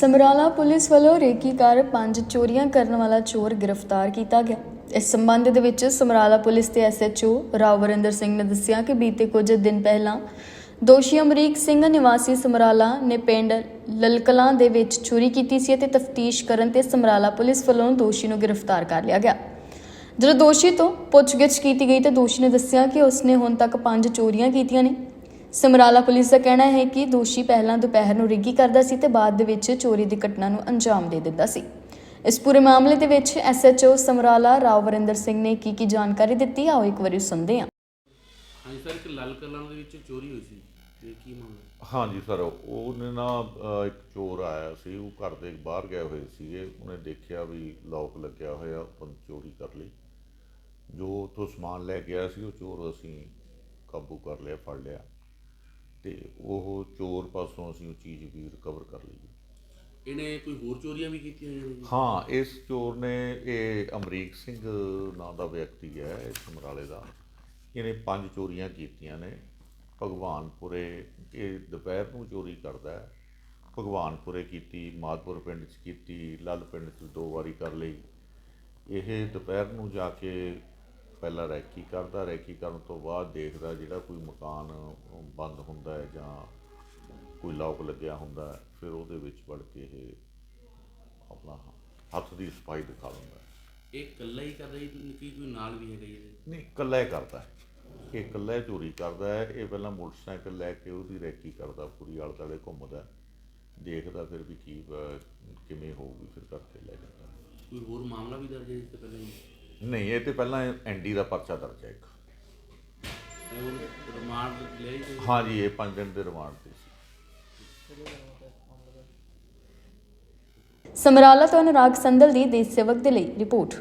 Samrala police ਵੱਲੋਂ recce ਕਰ ਪੰਜ ਚੋਰੀਆਂ ਕਰਨ ਵਾਲਾ ਚੋਰ ਗ੍ਰਿਫਤਾਰ ਕੀਤਾ ਗਿਆ। ਇਸ ਸੰਬੰਧ ਦੇ ਵਿੱਚ ਸਮਰਾਲਾ ਪੁਲਿਸ ਦੇ ਐਸਐਚਓ ਰਾਵਰਿੰਦਰ ਸਿੰਘ ਨੇ ਦੱਸਿਆ ਕਿ ਬੀਤੇ ਕੁਝ ਦਿਨ ਪਹਿਲਾਂ ਦੋਸ਼ੀ ਅਮਰੀਕ ਸਿੰਘ ਨਿਵਾਸੀ ਸਮਰਾਲਾ ਨੇ ਪਿੰਡ ਲਲਕਲਾਂ ਦੇ ਵਿੱਚ ਚੋਰੀ ਕੀਤੀ ਸੀ ਅਤੇ ਤਫਤੀਸ਼ ਕਰਨ ਤੇ ਸਮਰਾਲਾ ਪੁਲਿਸ ਵੱਲੋਂ ਦੋਸ਼ੀ ਨੂੰ ਗ੍ਰਿਫਤਾਰ ਕਰ ਲਿਆ ਗਿਆ। ਜਦੋਂ ਦੋਸ਼ੀ ਤੋਂ ਪੁੱਛਗਿੱਛ ਕੀਤੀ ਗਈ ਤਾਂ ਦੋਸ਼ੀ ਨੇ ਦੱਸਿਆ ਕਿ ਉਸਨੇ ਹੁਣ ਤੱਕ ਪੰਜ ਚੋਰੀਆਂ ਕੀਤੀਆਂ ਨੇ। ਸਮਰਾਲਾ ਪੁਲਿਸ ਦਾ ਕਹਿਣਾ ਹੈ ਕਿ ਦੋਸ਼ੀ ਪਹਿਲਾਂ ਦੁਪਹਿਰ ਨੂੰ ਰਿੱਗੀ ਕਰਦਾ ਸੀ ਤੇ ਬਾਅਦ ਦੇ ਵਿੱਚ ਚੋਰੀ ਦੀ ਘਟਨਾ ਨੂੰ ਅੰਜਾਮ ਦੇ ਦਿੰਦਾ ਸੀ। ਇਸ ਪੂਰੇ ਮਾਮਲੇ ਦੇ ਵਿੱਚ ਐਸਐਚਓ ਸਮਰਾਲਾ ਰਾਵਰਿੰਦਰ ਸਿੰਘ ਨੇ ਕੀ ਕੀ ਜਾਣਕਾਰੀ ਦਿੱਤੀ ਆਓ ਇੱਕ ਵਾਰੀ ਸੁਣਦੇ ਹਾਂ। ਹਾਂਜੀ ਸਰ ਇੱਕ ਲਾਲ ਕਲਾਂ ਦੇ ਵਿੱਚ ਚੋਰੀ ਹੋਈ ਸੀ। ਤੇ ਕੀ ਮਾਮਲਾ? ਹਾਂਜੀ ਸਰ ਉਹਨੇ ਨਾ ਇੱਕ ਚੋਰ ਆਇਆ ਸੀ ਉਹ ਘਰ ਦੇ ਬਾਹਰ ਗਏ ਹੋਏ ਸੀਗੇ। ਉਹਨੇ ਦੇਖਿਆ ਵੀ ਲੋਕ ਲੱਗਿਆ ਹੋਇਆ ਉਹ ਚੋਰੀ ਕਰ ਲਈ। ਜੋ ਉੱਥੋਂ ਸਮਾਨ ਲੈ ਗਿਆ ਸੀ ਉਹ ਚੋਰ ਅਸੀਂ ਕਾਬੂ ਕਰ ਲਿਆ ਫੜ ਲਿਆ। ਤੇ ਉਹ ਚੋਰ ਪਾਸੋਂ ਅਸੀਂ ਉਹ ਚੀਜ਼ ਵੀ ਰਿਕਵਰ ਕਰ ਲਈ ਇਹਨੇ ਕੋਈ ਹੋਰ ਚੋਰੀਆਂ ਵੀ ਕੀਤੀਆਂ ਹੋਈਆਂ? ਹਾਂ ਇਸ ਚੋਰ ਨੇ ਇਹ ਅਮਰੀਕ ਸਿੰਘ ਨਾਂ ਦਾ ਵਿਅਕਤੀ ਹੈ ਇਸ ਸਮਰਾਲੇ ਦਾ। ਇਹਨੇ ਪੰਜ ਚੋਰੀਆਂ ਕੀਤੀਆਂ ਨੇ। ਭਗਵਾਨਪੁਰੇ ਇਹ ਦੁਪਹਿਰ ਨੂੰ ਚੋਰੀ ਕਰਦਾ ਹੈ। ਭਗਵਾਨਪੁਰੇ ਕੀਤੀ ਮਾਦਪੁਰ ਪਿੰਡ 'ਚ ਕੀਤੀ ਲੱਲ ਪਿੰਡ 'ਚ ਦੋ ਵਾਰੀ ਕਰ ਲਈ। ਇਹ ਦੁਪਹਿਰ ਨੂੰ ਜਾ ਕੇ ਪਹਿਲਾਂ ਰੈਕੀ ਕਰਦਾ ਰੈਕੀ ਕਰਨ ਤੋਂ ਬਾਅਦ ਦੇਖਦਾ ਜਿਹੜਾ ਕੋਈ ਮਕਾਨ ਬੰਦ ਹੁੰਦਾ ਹੈ ਜਾਂ ਕੋਈ ਲੋਕ ਲੱਗਿਆ ਹੁੰਦਾ ਫਿਰ ਉਹਦੇ ਵਿੱਚ ਵੜ ਕੇ ਇਹ ਆਪਣਾ ਹੱਥ ਦੀ ਸਫ਼ਾਈ ਦਿਖਾ ਦਿੰਦਾ। ਇਹ ਇਕੱਲਾ ਹੀ ਕਰਦਾ ਜੀ ਕੀ ਕੋਈ ਨਾਲ ਵੀ ਹੈਗਾ ਜੀ ਨਹੀਂ ਇਕੱਲਾ ਹੀ ਕਰਦਾ ਹੈ। ਇਹ ਇਕੱਲਾ ਹੀ ਚੋਰੀ ਕਰਦਾ ਹੈ ਇਹ ਪਹਿਲਾਂ ਮੋਟਰਸਾਈਕਲ ਲੈ ਕੇ ਉਹਦੀ ਰੈਕੀ ਕਰਦਾ ਪੂਰੀ ਆਲੇ ਦੁਆਲੇ ਘੁੰਮਦਾ। ਦੇਖਦਾ ਫਿਰ ਵੀ ਕੀ ਕਿਵੇਂ ਹੋਊਗੀ ਫਿਰ ਕਰਕੇ ਲੈ ਜਾਂਦਾ। ਕੋਈ ਹੋਰ ਮਾਮਲਾ ਵੀ ਦਰਜ ਹੈ ਇਸ ਤੋਂ ਪਹਿਲਾਂ ਜੀ ਨਹੀਂ ਇਹ ਤੇ ਪਹਿਲਾਂ ਐਨਡੀ ਦਾ ਪਰਚਾ ਦਰਜ ਹੈ ਇੱਕ। ਇਹ ਹੁਣ ਰਿਮਾਂਡ? ਹਾਂਜੀ ਇਹ 5 ਦਿਨ ਦੇ ਰਿਮਾਂਡ ਤੇ ਸੀ। ਸਮਰਾਲਾ ਤੋਂ ਅਨੁਰਾਗ ਸੰਦਲ ਦੀ ਦੇਸ਼ ਸੇਵਕ ਦੇ ਲਈ ਰਿਪੋਰਟ।